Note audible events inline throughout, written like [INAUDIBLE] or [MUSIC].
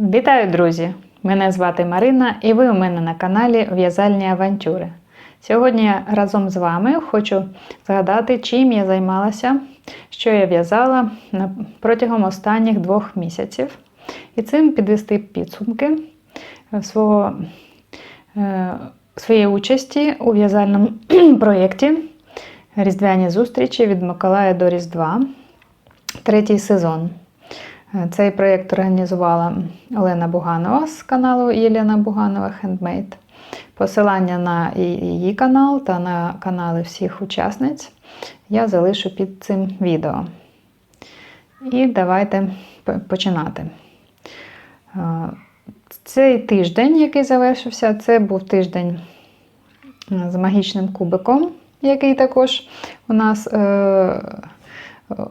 Вітаю, друзі! Мене звати Марина і ви у мене на каналі В'язальні авантюри. Сьогодні я разом з вами хочу згадати, чим я займалася, що я в'язала протягом останніх двох місяців. І цим підвести підсумки е, свого, е, своєї участі у в'язальному [CLEARS THROAT] проєкті Різдвяні зустрічі від Миколая до Різдва, третій сезон. Е, Цей проєкт організувала Олена Буганова з каналу Єлена Буганова Handmade. Посилання на її канал та на канали всіх учасниць я залишу під цим відео. І давайте починати. Е, Цей тиждень, який завершився, це був тиждень е, з магічним кубиком, який також у нас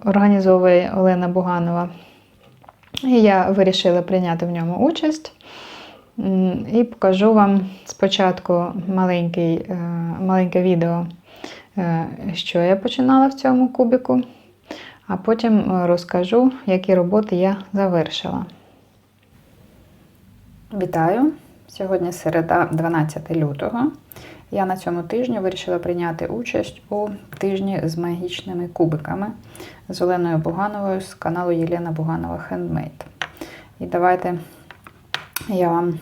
організовує Олена Буганова. І я вирішила прийняти в ньому участь. І покажу вам спочатку е, маленьке відео, е, що я починала в цьому кубику, а потім розкажу, які роботи я завершила. Вітаю! Сьогодні середа, 12 лютого. Я на цьому тижні вирішила прийняти участь у тижні з магічними кубиками з Оленою Бугановою з каналу Єлена Буганова Handmade. І давайте я вам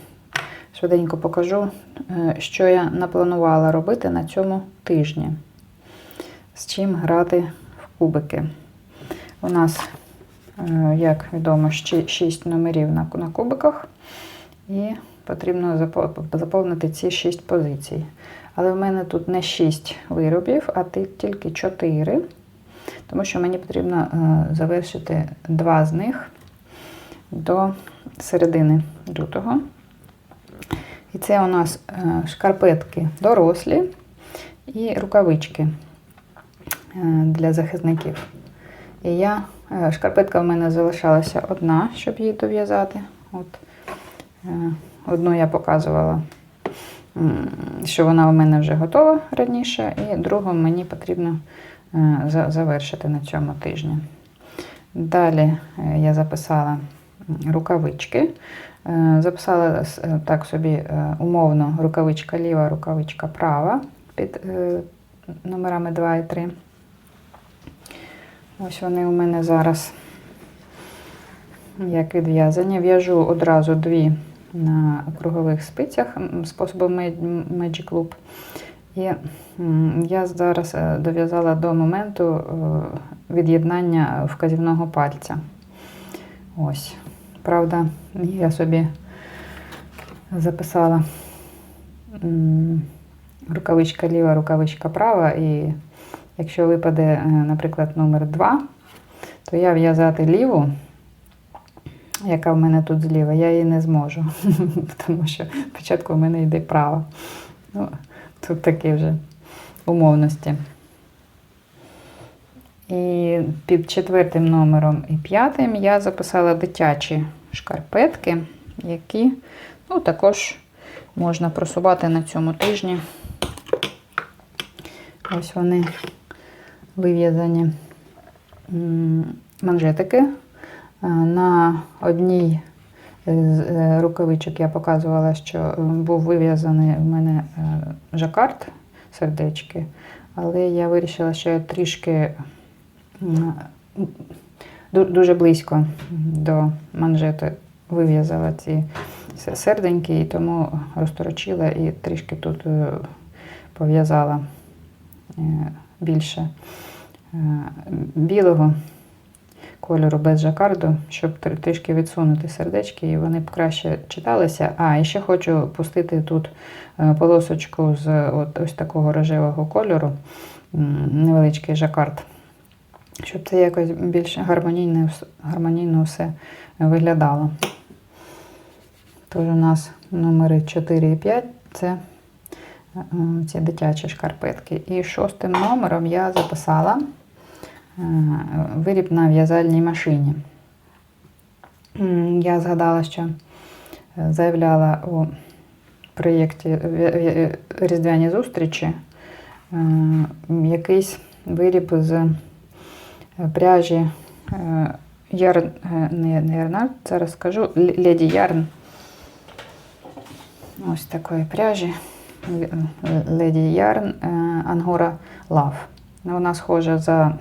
швиденько покажу, е, що я напланувала робити на цьому тижні. З чим грати в кубики. У нас, е, як відомо, 6 номерів на кубиках, і потрібно заповнити ці 6 позицій. Але в мене тут не 6 виробів, а тільки 4, тому що мені потрібно е, завершити два з них до середини лютого. І це у нас е, шкарпетки дорослі і рукавички е, для захисників. І я, шкарпетка в мене залишалася одна, щоб її дов'язати. От, одну я показувала, що вона у мене вже готова раніше, і другу мені потрібно е, завершити на цьому тижні. Далі е, я записала рукавички. Е, Записала так собі умовно рукавичка ліва, рукавичка права під номерами 2 і 3. Ось вони у мене зараз як відв'язані. В'яжу одразу дві на кругових спицях м, способом Magic Loop. І я зараз е, дов'язала до моменту е, від'єднання вказівного пальця. Ось. Правда, я собі записала рукавичка ліва, рукавичка права. І якщо випаде, е, наприклад, номер 2, то я в'язати ліву, яка в мене тут зліва, я її не зможу, [LAUGHS] тому що спочатку в мене йде права. Ну, тут такі вже умовності. І під четвертим номером і п'ятим я записала дитячі шкарпетки, які ну, також можна просувати на цьому тижні. Ось вони вив'язані манжетики. Е, На одній з е, рукавичок я показувала, що е, був вив'язаний в мене жакард сердечки, але я вирішила, що я трішки дуже близько до манжети вив'язала ці серденьки, і тому розторочила і трішки тут пов'язала більше білого кольору без жакарду, щоб трішки відсунути сердечки, і вони б краще читалися. А, і ще хочу пустити тут е, полосочку з от, ось такого рожевого кольору, невеличкий жакард, щоб це якось більш гармонійно, гармонійно все виглядало. Тож у нас номери 4 і 5 це е, ці дитячі шкарпетки. І шостим номером я записала виріб на в'язальній машині. Я згадала, що е, заявляла у проєкті «В'я- в'я- Різдвяні зустрічі е, якийсь виріб з е, пряжі е, Ярн, е, не, не Ярнард, зараз скажу, Леді Ярн. Ось такої пряжі. Леді Ярн е, Ангора Love. Вона схожа за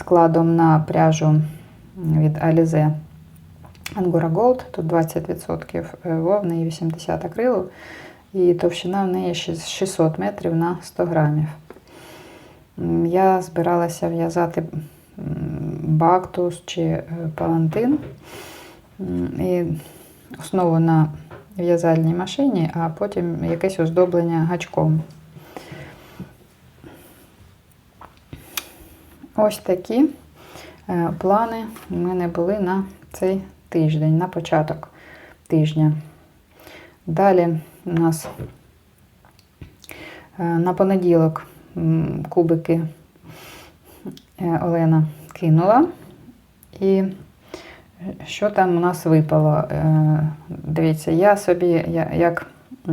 складом на пряжу від Alize Angora Gold. Тут 20% вовни і 80 акрилу. І товщина в неї 600 метрів на 100 грамів. Я збиралася в'язати бактус чи е, палантин. І основу на в'язальній машині, а потім якесь оздоблення гачком. Ось такі е, плани у мене були на цей тиждень, на початок тижня. Далі у нас е, на понеділок кубики е, Олена кинула. І що там у нас випало? Дивіться, я собі, як,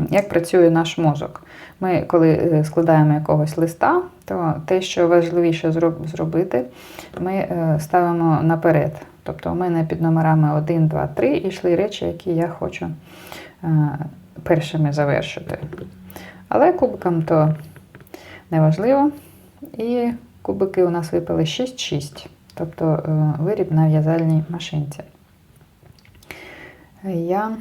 як працює наш мозок. Ми, коли складаємо якогось листа, то те, що важливіше зробити, ми е, ставимо наперед. Тобто у мене під номерами 1, 2, 3 йшли речі, які я хочу е, першими завершити. Але кубикам то не важливо. І кубики у нас випали 6-6, тобто е, виріб на в'язальній машинці. Я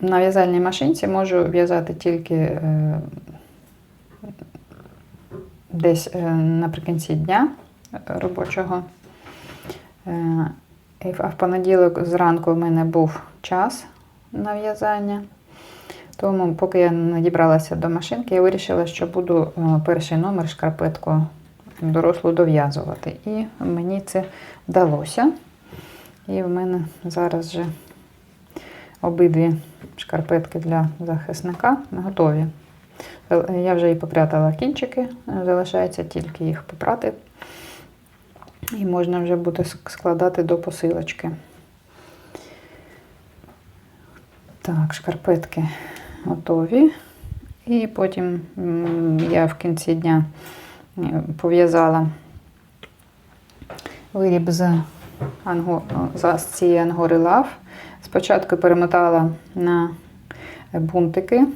на в'язальній машинці можу в'язати тільки е, десь е, наприкінці дня робочого. Е, А в понеділок зранку в мене був час на в'язання. Тому, поки я не дібралася до машинки, я вирішила, що буду перший номер шкарпетку дорослу дов'язувати. І мені це вдалося. І в мене зараз вже обидві шкарпетки для захисника готові. Е, Я вже і попрятала кінчики, залишається тільки їх попрати. І можна вже буде складати до посилочки. Так, шкарпетки готові. І потім я в кінці дня е, пов'язала виріб з, анго, з цієї ангори лав. Спочатку перемотала на бунтики,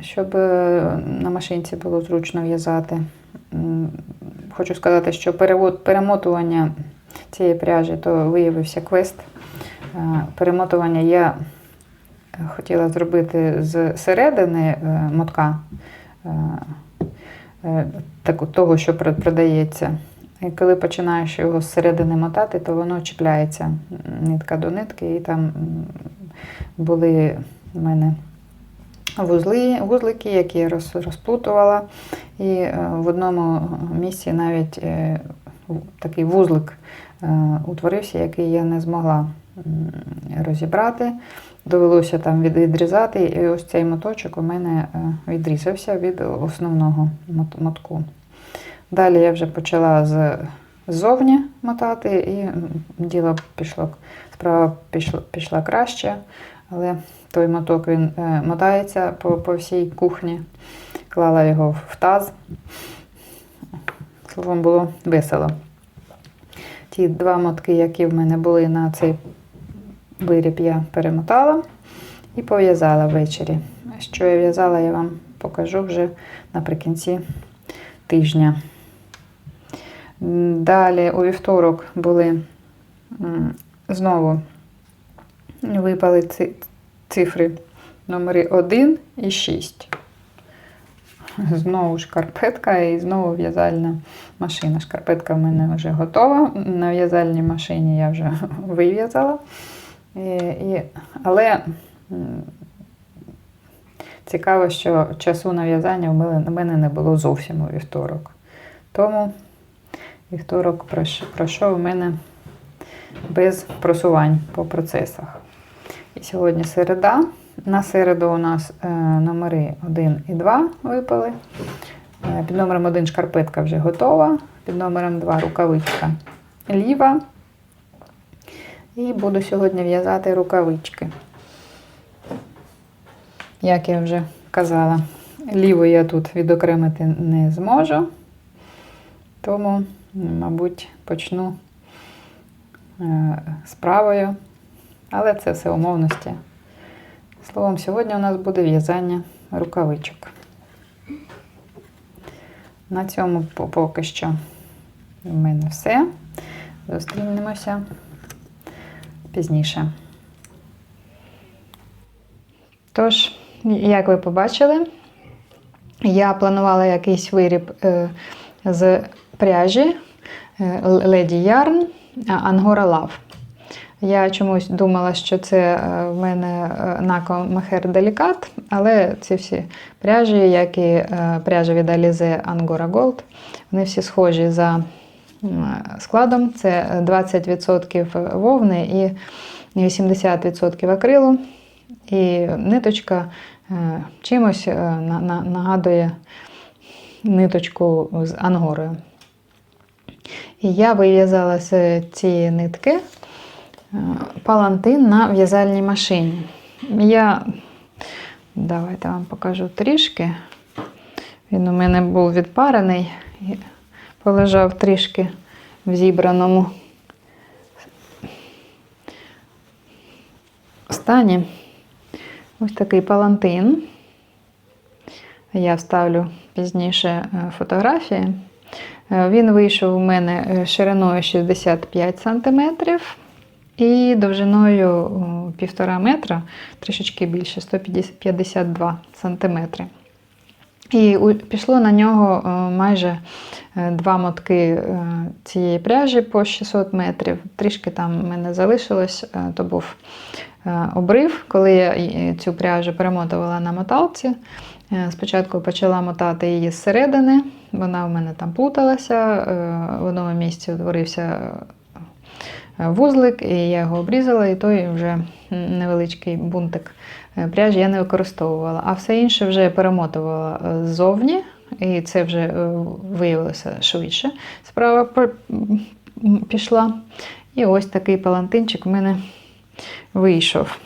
щоб е, на машинці було зручно в'язати. Хочу сказати, що перемотування цієї пряжі то виявився квест. Е, Перемотування я хотіла зробити з середини е, мотка того, що продається. І коли починаєш його зсередини мотати, то воно чіпляється нитка до нитки, і там були в мене вузли, вузлики, які я роз, розплутувала. І е, в одному місці навіть е, такий вузлик е, утворився, який я не змогла розібрати. Довелося там відрізати, і ось цей моточок у мене відрізався від основного мотку. Далі я вже почала ззовні мотати, і діло пішло, справа пішла, пішла краще, але той моток він е, мотається по, по всій кухні. Клала його в таз. Словом, було весело. Ті два мотки, які в мене були на цей виріб, я перемотала і пов'язала ввечері. Що я в'язала, я вам покажу вже наприкінці тижня. Далі у вівторок були знову випали ци- цифри номери 1 і 6. Знову шкарпетка і знову в'язальна машина. Шкарпетка в мене вже готова. На в'язальній машині я вже [LAUGHS] вив'язала. Але цікаво, що часу на в'язання в мене не було зовсім у вівторок. Тому вівторок пройшов у мене без просувань по процесах. І сьогодні середа. На середу у нас е, номери 1 і 2 випали. Е, під номером 1 шкарпетка вже готова, під номером 2 рукавичка ліва. І буду сьогодні в'язати рукавички. Як я вже казала, ліву я тут відокремити не зможу. Тому, мабуть, почну е, з правою, але це все умовності. Словом, сьогодні у нас буде в'язання рукавичок. На цьому поки що в мене все. Зустрінемося пізніше. Тож, як ви побачили, я планувала якийсь виріб е, з пряжі Lady Yarn Angora Love. Я чомусь думала, що це е, в мене е, Нако Махер Делікат, але ці всі пряжі, як і е, пряжа від Alize Angora Gold, вони всі схожі за складом. Це 20% вовни і 80% акрилу. І ниточка чимось на- на- нагадує ниточку з ангорою. І я вив'язала з цієї нитки е, палантин на в'язальній машині. Я давайте вам покажу трішки. Він у мене був відпарений і полежав трішки в зібраному стані. Ось такий палантин. Я вставлю пізніше е, фотографії. Е, Він вийшов у мене е, шириною 65 см і довжиною о, 1,5 метра, трішечки більше 152 см. І пішло на нього е, майже е, два мотки е, цієї пряжі по 600 метрів. Трішки там в мене залишилось, то був обрив, коли я цю пряжу перемотувала на моталці. Спочатку почала мотати її зсередини, вона в мене там плуталася, е, в одному місці утворився вузлик, і я його обрізала, і той вже невеличкий бунтик е, пряжі я не використовувала. А все інше вже перемотувала е, ззовні, і це вже е, виявилося швидше. Справа пішла. І ось такий палантинчик у мене вийшов.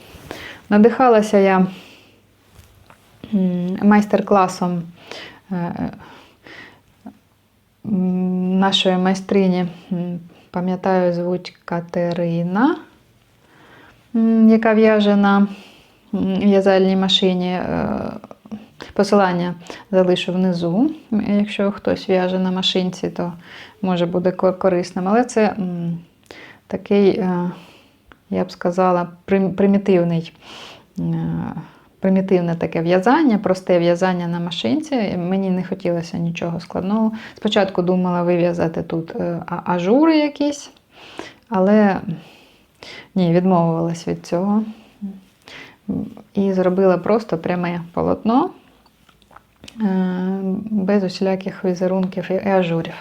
Надихалася я майстер-класом нашої майстрині, пам'ятаю, звуть Катерина, яка в'яже на в'язальній машині. е, Посилання залишу внизу. Якщо хтось в'яже на машинці, то може буде корисним. Але це такий, е, я б сказала, примітивний. е, Примітивне таке в'язання, просте в'язання на машинці. Мені не хотілося нічого складного. Спочатку думала вив'язати тут ажури якісь, але ні, відмовилась від цього. І зробила просто пряме полотно е, без усіляких візерунків і ажурів.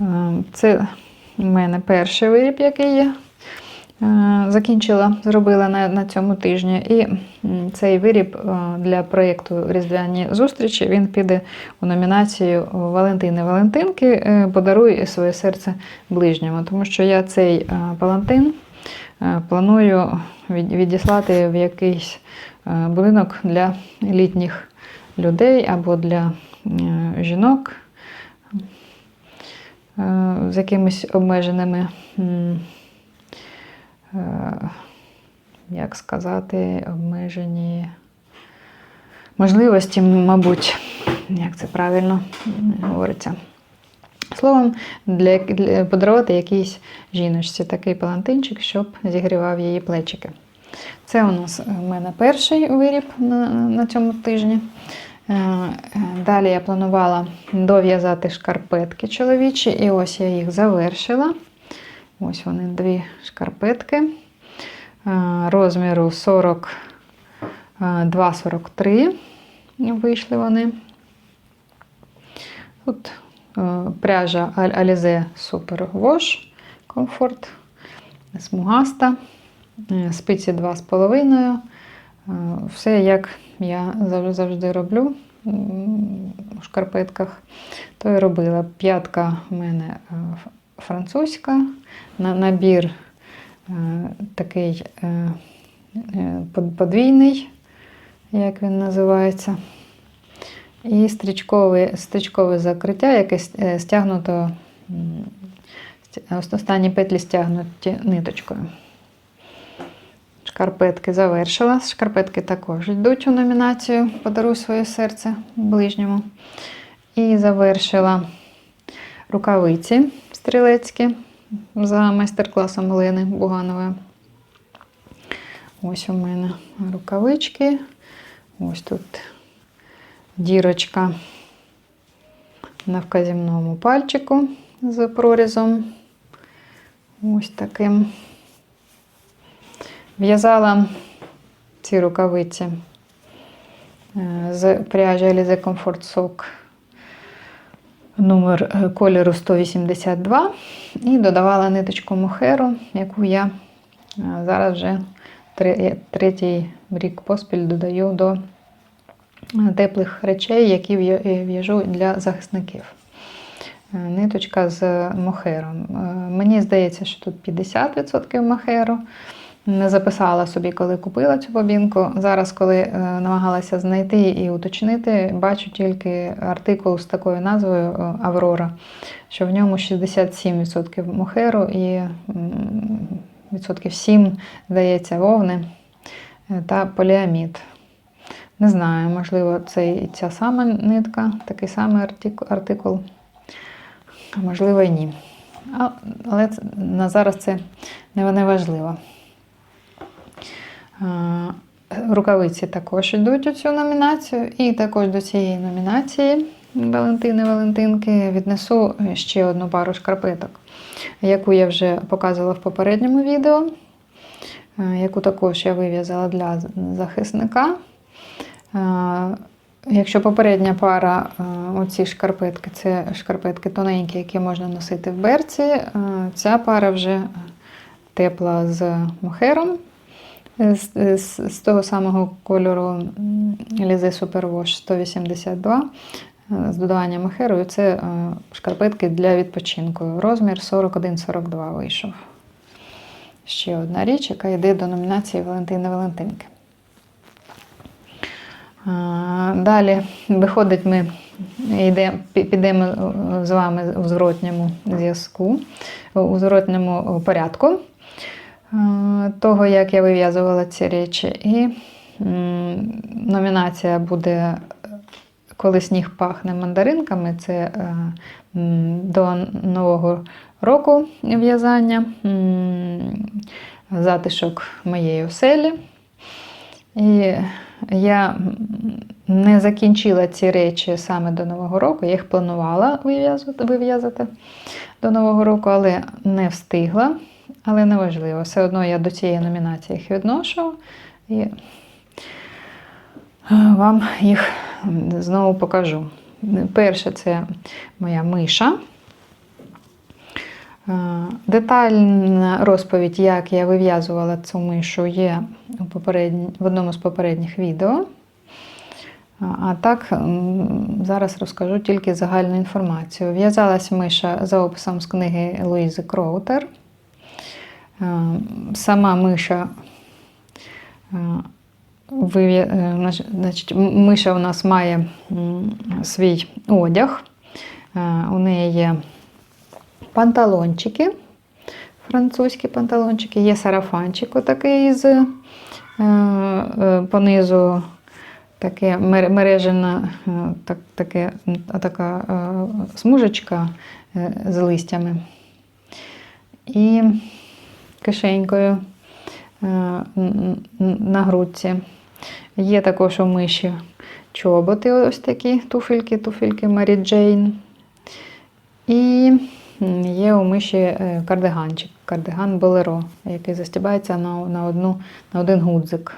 Е, Це в мене перший виріб, який я е, закінчила, зробила на, на цьому тижні. І цей виріб для проєкту Різдвяні зустрічі він піде у номінацію Валентини Валентинки Подаруй своє серце ближньому. Тому що я цей палантин планую від- відіслати в якийсь е, будинок для літніх людей або для е, жінок е, з якимись обмеженими, е, як сказати, обмежені можливості, мабуть, як це правильно говориться. Словом, для, для подарувати якійсь жіночці такий палантинчик, щоб зігрівав її плечики. Це у нас в мене перший виріб на, на цьому тижні. Е, е, Далі я планувала дов'язати шкарпетки чоловічі, і ось я їх завершила. Ось вони дві шкарпетки е, розміру 42-43 вийшли вони. Тут е, пряжа Alize Super Wash Comfort, смугаста, е, спиці 2,5. Е, Все як я завжди роблю у шкарпетках, то і робила. П'ятка в мене е, французька, на- набір е, такий е, е, под- подвійний, як він називається. І стрічкове, стрічкове закриття, яке е, стягнуто, останні петлі стягнуті ниточкою. Шкарпетки завершила. Шкарпетки також йдуть у номінацію Подаруй своє серце ближньому. І завершила рукавиці стрілецькі за майстер-класом Олени Буганової. Ось у мене рукавички. Ось тут дірочка на вказівному пальчику з прорізом. Ось таким. В'язала ці рукавиці е, з пряжі Alize Comfort Sock номер е, кольору 182 і додавала ниточку мохеру, яку я е, зараз вже третій рік поспіль додаю до теплих речей, які е, в'яжу для захисників. Е, Ниточка з мохером. Е, Мені здається, що тут 50% мохеру. Не записала собі, коли купила цю бобінку. Зараз, коли намагалася знайти і уточнити, бачу тільки артикул з такою назвою Аврора, що в ньому 67% мохеру і відсотків 7, здається, вовни та поліамід. Не знаю, можливо, це і ця сама нитка, такий самий артик- артикул, а можливо і ні. Але на зараз це не важливо. Рукавиці також йдуть у цю номінацію. І також до цієї номінації Валентини Валентинки віднесу ще одну пару шкарпеток, яку я вже показувала в попередньому відео, яку також я вив'язала для захисника. Якщо попередня пара, оці шкарпетки, це шкарпетки тоненькі, які можна носити в берці, ця пара вже тепла з мохером з, з, з того самого кольору Лізе Superwash 182 е, з додаванням мохеру. Це шкарпетки для відпочинку. Розмір 41-42 вийшов. Ще одна річ, яка йде до номінації Валентини Валентинки. Далі виходить, ми йде, підемо з вами у зворотньому зв'язку, у зворотньому порядку е, того, як я вив'язувала ці речі. І номінація буде Коли сніг пахне мандаринками. Це е, до Нового року в'язання, затишок моєї оселі. І я не закінчила ці речі саме до Нового року. Я їх планувала вив'язати, до Нового року, але не встигла. Але не важливо. Все одно я до цієї номінації їх відношу. І е, вам їх знову покажу. Перше це моя миша. Е, Детальна розповідь, як я вив'язувала цю мишу, є в одному з попередніх відео. А- А так, зараз розкажу тільки загальну інформацію. В'язалась миша за описом з книги Луїзи Кроутер. Е, Сама миша е, е, значить, миша у нас має свій одяг. Е, У неї є панталончики, французькі панталончики, є сарафанчик отакий з е, е, понизу таке мережена, е, так, таке, така смужечка з листями. І кишенькою на грудці. Є також у миші чоботи, ось такі туфельки, туфельки Марі Джейн. І є у миші е, кардиганчик, кардиган Болеро, який застібається на, на, одну, на один гудзик.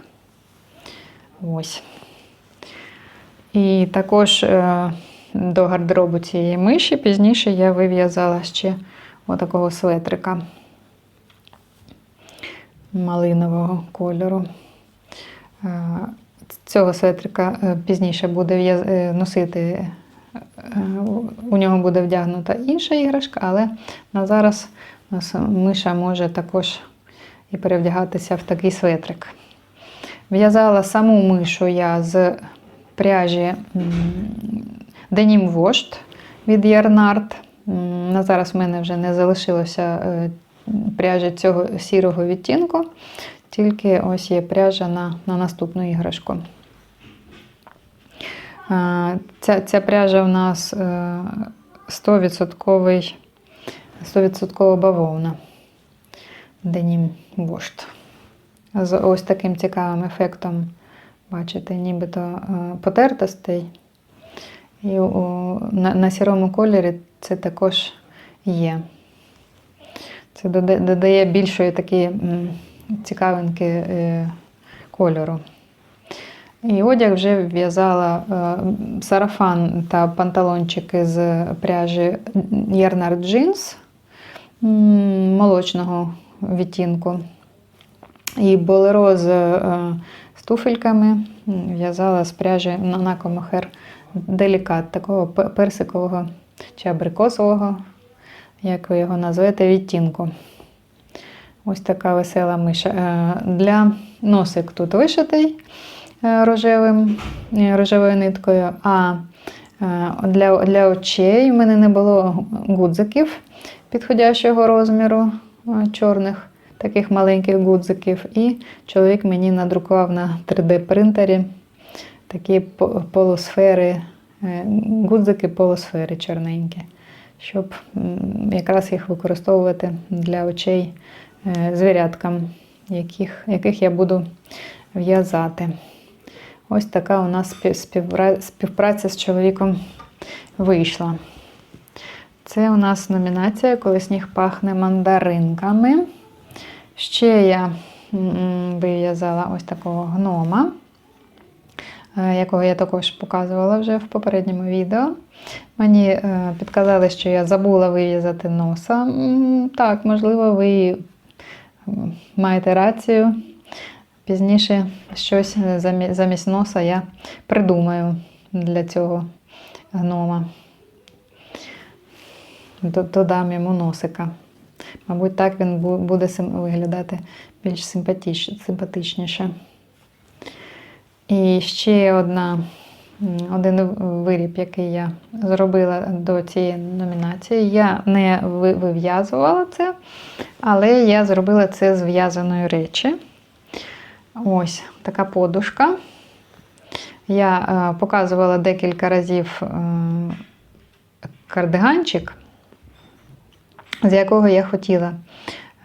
Ось. І також е, до гардеробу цієї миші пізніше я вив'язала ще отакого светрика малинового кольору. Е, Цього светрика пізніше буде носити, у нього буде вдягнута інша іграшка, але на зараз у нас миша може також і перевдягатися в такий светрик. В'язала саму мишу я з пряжі Денім Вошт від Ярнард. На зараз в мене вже не залишилося е, пряжі цього сірого відтінку, тільки ось є пряжа на, на наступну іграшку. Е, Ця, ця пряжа у нас е, 100%, 100% бавовна. Денім Вошт. З ось таким цікавим ефектом, бачите, нібито е, потертостей. І у, на, на сірому кольорі це також є. Це додає більшої такі цікавинки е, кольору. І одяг вже в'язала е, сарафан та панталончики з пряжі Ярнард Jeans молочного відтінку. І болеро з, е, туфельками в'язала з пряжі Нанако Мохер Делікат, такого персикового чи абрикосового, як ви його назвете, відтінку. Ось така весела миша. Е, Для носик тут вишитий рожевим, е, рожевою ниткою, а е, для, для очей в мене не було гудзиків підходящого розміру е, чорних, таких маленьких гудзиків. І чоловік мені надрукував на 3D-принтері такі по- полусфери, е, гудзики полусфери чорненькі, щоб якраз їх використовувати для очей е, звіряткам, яких, яких я буду в'язати. Ось така у нас співпраця з чоловіком вийшла. Це у нас номінація Коли сніг пахне мандаринками. Ще я вив'язала ось такого гнома, е, якого я також показувала вже в попередньому відео. Мені е, підказали, що я забула вив'язати носа. Так, можливо, ви маєте рацію. Пізніше щось замість носа я придумаю для цього гнома. Додам йому носика. Мабуть, так він буде виглядати більш симпатичніше. І ще одна, один виріб, який я зробила до цієї номінації. Я не вив'язувала це, але я зробила це з в'язаної речі. Ось така подушка. Я е, показувала декілька разів е, кардиганчик, з якого я хотіла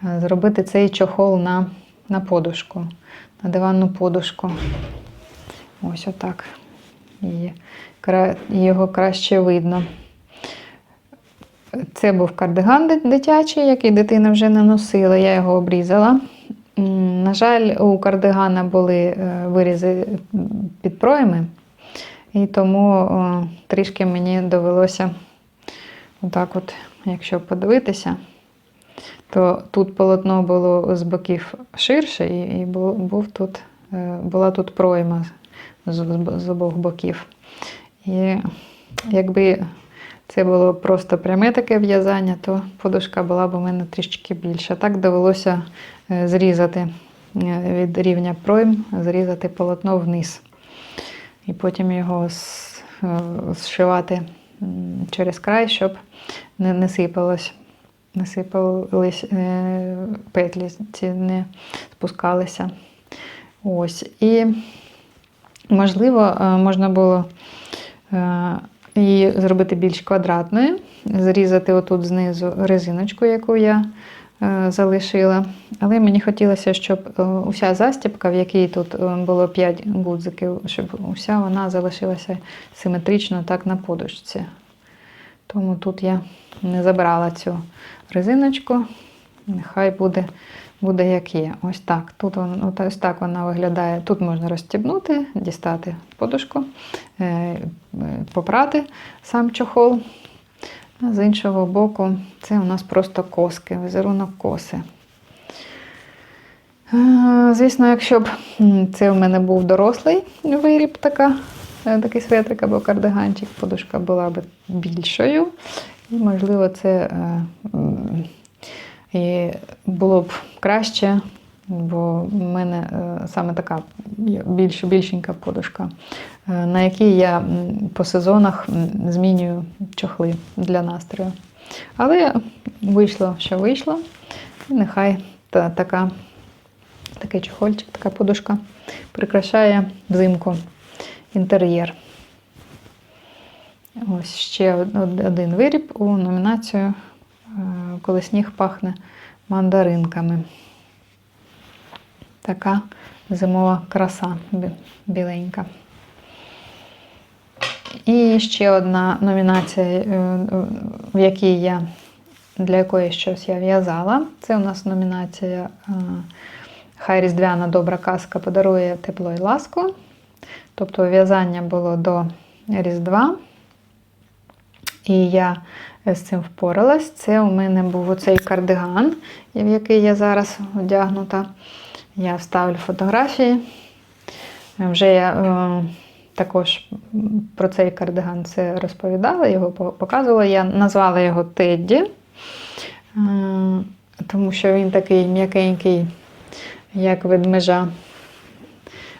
е, зробити цей чохол на, на подушку, на диванну подушку. Ось отак. І його краще видно. Це був кардиган дитячий, який дитина вже не носила. Я його обрізала. На жаль, у кардигана були е, вирізи під пройми, і тому трішки мені довелося отак, от, якщо подивитися, то тут полотно було з боків ширше, і, був тут, е, була тут пройма з обох боків. І якби це було просто пряме таке в'язання, то подушка була б у мене трішки більша. Так довелося е, зрізати е, від рівня пройм, зрізати полотно вниз. І потім його е, зшивати через край, щоб не, не сипалось. Не сипались петлі, ці не спускалися. Ось. І, можливо, можна було її зробити більш квадратною, зрізати отут знизу резиночку, яку я е, залишила. Але мені хотілося, щоб е, уся застібка, в якій тут е, було 5 гудзиків, щоб уся вона залишилася симетрично так на подушці. Тому тут я не забрала цю резиночку. Нехай буде, буде як є. Ось так. Тут ось так вона виглядає. Тут можна розстібнути, дістати подушку, е, е, попрати сам чохол. А з іншого боку, це у нас просто коски, візерунок коси. Е, Звісно, якщо б це у мене був дорослий виріб, така, такий светрик або кардиганчик, подушка була б більшою. І, можливо, це і було б краще, бо в мене е, саме така більш, більшенька подушка е, на якій я по сезонах змінюю чохли для настрою. Але вийшло, що вийшло. І нехай та, така, такий чохольчик, така подушка прикрашає взимку інтер'єр. Ось ще од- од- один виріб у номінацію Коли сніг пахне мандаринками. Така зимова краса біленька. І ще одна номінація, е, в якій я для якої щось я в'язала. Це у нас номінація е, Хай Різдвяна добра казка подарує тепло і ласку. Тобто в'язання було до Різдва. І я з цим впоралась. Це у мене був оцей кардиган, в який я зараз одягнута. Я вставлю фотографії. Вже я е, також про цей кардиган це розповідала, його показувала. Я назвала його Тедді, е, тому що він такий м'якенький, як ведмежа.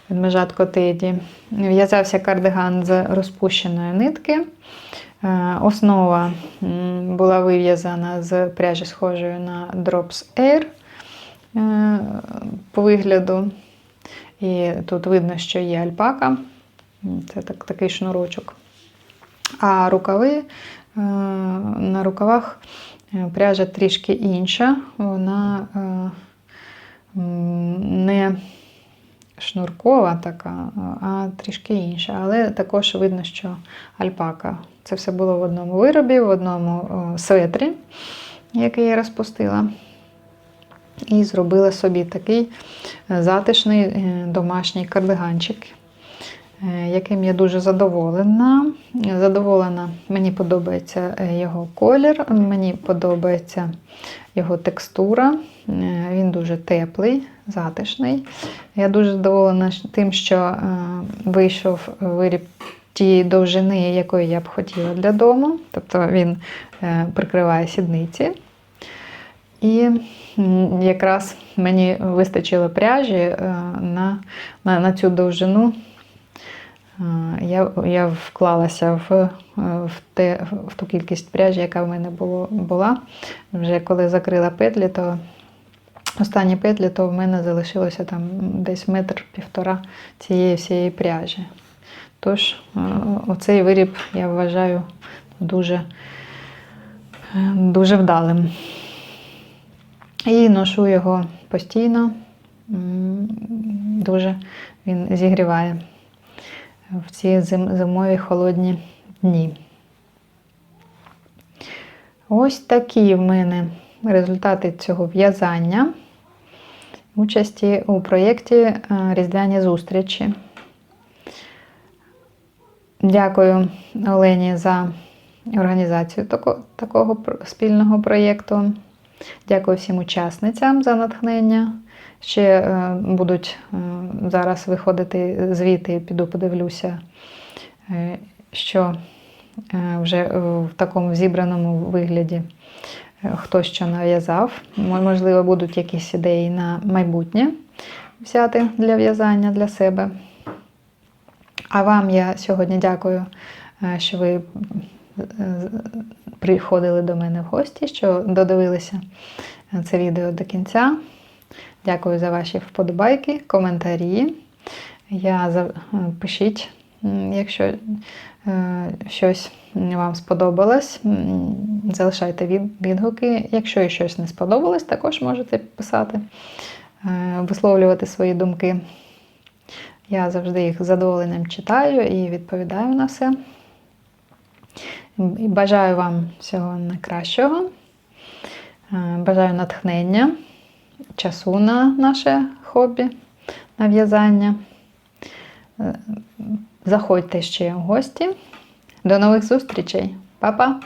Ведмежатко Теді. В'язався кардиган з розпущеної нитки. Е, Основа була вив'язана з пряжі, схожої на Drops Air е, по вигляду. І тут видно, що є альпака. Це так, такий шнурочок. А рукави е, на рукавах пряжа трішки інша. Вона не шнуркова така, а трішки інша. Але також видно, що альпака. Це все було в одному виробі, в одному светрі, який я розпустила. І зробила собі такий е, затишний е, домашній кардиганчик, е, яким я дуже задоволена. Задоволена, мені подобається його колір, мені подобається його текстура. Він дуже теплий, затишний. Я дуже задоволена тим, що вийшов виріб тієї довжини, якої я б хотіла для дому. Тобто він е, прикриває сідниці. І якраз мені вистачило пряжі е, на, на, на цю довжину. Е, Я, я вклалася в, в, те, в ту кількість пряжі, яка в мене було, була. Вже коли закрила петлі, то останні петлі, то в мене залишилося там десь метр півтора цієї всієї пряжі. Тож, е, оцей виріб я вважаю дуже, е, дуже вдалим. І ношу його постійно. Дуже він зігріває в ці зимові холодні дні. Ось такі в мене результати цього в'язання. Участі у проєкті е, Різдвяні зустрічі. Дякую Олені за організацію тако- такого спільного проєкту. Дякую всім учасницям за натхнення. Ще е, будуть е, зараз виходити звіти, піду подивлюся, е, що е, вже в такому зібраному вигляді е, хто що нав'язав. Можливо, будуть якісь ідеї на майбутнє взяти для в'язання для себе. А вам я сьогодні дякую, е, що ви е, приходили до мене в гості, що додивилися це відео до кінця. Дякую за ваші вподобайки, коментарі. Я е, Пишіть, якщо е, щось вам сподобалось. Залишайте відгуки. Якщо щось не сподобалось, також можете писати, е, висловлювати свої думки. Я завжди їх з задоволенням читаю і відповідаю на все. І Бажаю вам всього найкращого. Е, Бажаю натхнення, часу на наше хобі, на в'язання. Е, Заходьте ще в гості. До нових зустрічей. Па-па!